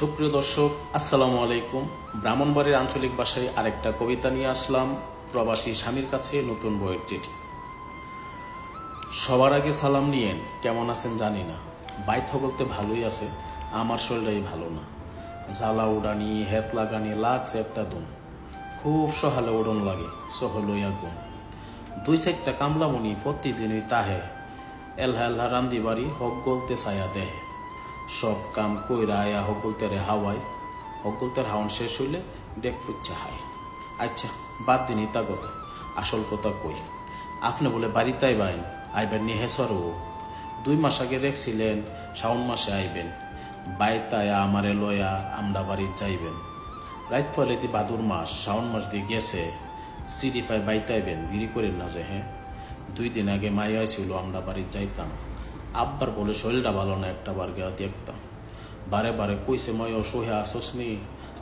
সুপ্রিয় দর্শক, আসসালামু আলাইকুম। ব্রাহ্মণবাড়ির আঞ্চলিক ভাষায় আরেকটা কবিতা নিয়ে আসলাম। প্রবাসী স্বামীর কাছে নতুন বইয়ের চিঠি। সবার আগে সালাম নিয়েন, কেমন আছেন জানি না। বাইথ বলতে ভালোই আছে, আমার শরীরটাই ভালো না। জ্বালা উড়ানি, হেত লাগানি, লাগছে একটা দুম। খুব সহালে উড়ন লাগে সহলইয়া গুম। দুই চারটা কামলামণি প্রতিদিনই তাহে। এলহা এলহা রান্দি বাড়ি হক গলতে ছায়া দেহে। সব কাম কইরা আয়া হকলতেরে হাওয়াই। হকলতের হাওয়ান শেষ হইলে ডেক ফুচ্চা হাই আচ্ছা বাদ দিন ইতা কথা। আসল কথা কই? আপনি বলে বাড়িতে আইবেন আইবেন নি হেসরও। দুই মাস আগে রেখছিলেন শ্রাবণ মাসে আইবেন। বাইতায়া আমারে লয়া আমরা বাড়ি যাইবেন। রাইত ফলে দি বাদুর মাস শ্রাবণ মাস দিয়ে গেছে। সিডি ফাই বাইতাইবেন, দেরি করেন না যে হ্যাঁ? দুই দিন আগে মাই আইছিল, আমরা বাড়ি যাইতাম। আব্বার বলে শরীরটা ভালো না, একটা বার গিয়া দেখতাম। বারে বারে কইছে মই অসহে আসসনি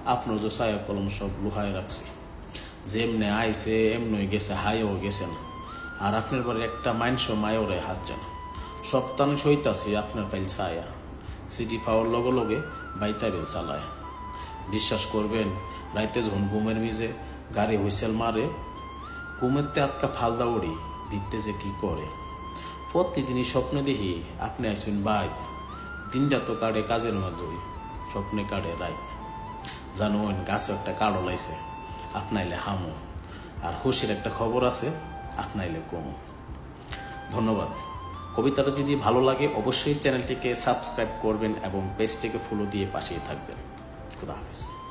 আপনার যে ছায়া কলম সব লুহায় রাখছি। যেমনে আইছে, এমনই গেছে হাইও গেছে না। আর আপনার বাড়ি একটা মাইনস মায়োরে হাত জানা। সপ্তাহ সইতাছি আপনার ফাইল ছায়া। সিটি পাওয়ার লগে লগে বাইতাবেল চালায়। বিশ্বাস করবেন, রাইতে যখন ঘুমের মিজে গাড়ি হুইসেল মারে ঘুমেরতে আটকা ফালদা উড়ি, দিতে যে কি করে? প্রতিদিনই স্বপ্নে দেখি আপনি আইসুন বাইক দিনটা তো কাটে কাজের মাধ্যমে স্বপ্নে কাটে রাইত জানুন গাছও একটা কাড়ো লাইছে আপনাইলে হামো। আর হুশের একটা খবর আছে, আপনাইলে কমো। ধন্যবাদ। কবিতাটা যদি ভালো লাগে, অবশ্যই চ্যানেলটিকে সাবস্ক্রাইব করবেন এবং পেজটিকে ফলো দিয়ে পাশেই থাকবেন। খুদা হাফিজ।